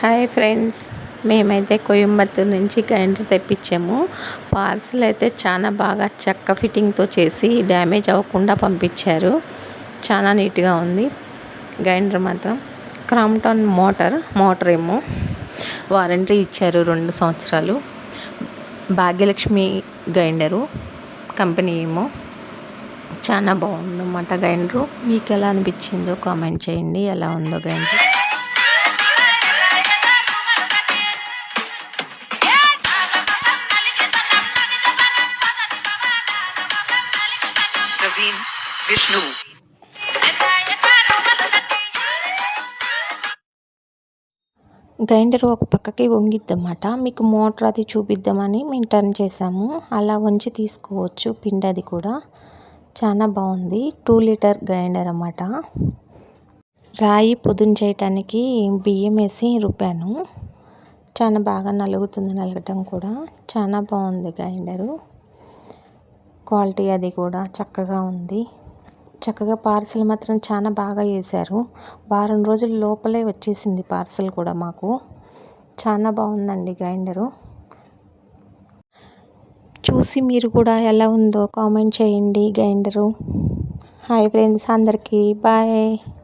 Hi friends. మేమైతే కోయంబత్తూర్ నుంచి grinder తెప్పించాము. Parcel అయితే చాలా బాగా చక్క ఫిట్టింగ్తో చేసి డ్యామేజ్ అవ్వకుండా పంపించారు. చాలా నీట్గా ఉంది. గ్రైండర్ మాత్రం క్రాంప్టన్ మోటార్ మోటార్ ఏమో వారంటీ ఇచ్చారు రెండు సంవత్సరాలు. భాగ్యలక్ష్మి గ్రైండరు కంపెనీ ఏమో చాలా బాగుందన్నమాట గ్రైండరు. మీకు ఎలా అనిపించిందో కామెంట్ చేయండి. ఎలా ఉందో గ్రైండర్. ప్రవీణ్ విష్ణు గ్రైండర్ ఒక పక్కకి వంగిద్దన్నమాట. మీకు మోటార్ అది చూపిద్దామని మేము టర్న్ చేసాము అలా వంచి తీసుకోవచ్చు పిండి అది కూడా. చాలా బాగుంది. టూ లీటర్ గ్రైండర్ అన్నమాట. రాయి పొదును చేయటానికి బియ్యం వేసి రుబ్బాను. చాలా బాగా నలుగుతుంది నలగటం కూడా. చాలా బాగుంది గ్రైండరు క్వాలిటీ అది కూడా చక్కగా ఉంది. చక్కగా పార్సిల్ మాత్రం చాలా బాగా వేశారు. వారం రోజుల లోపలే వచ్చేసింది పార్సిల్ కూడా మాకు. చాలా బాగుందండి గ్రైండరు. చూసి మీరు కూడా ఎలా ఉందో కామెంట్ చేయండి గ్రైండరు. హాయ్ ఫ్రెండ్స్ అందరికీ. బాయ్.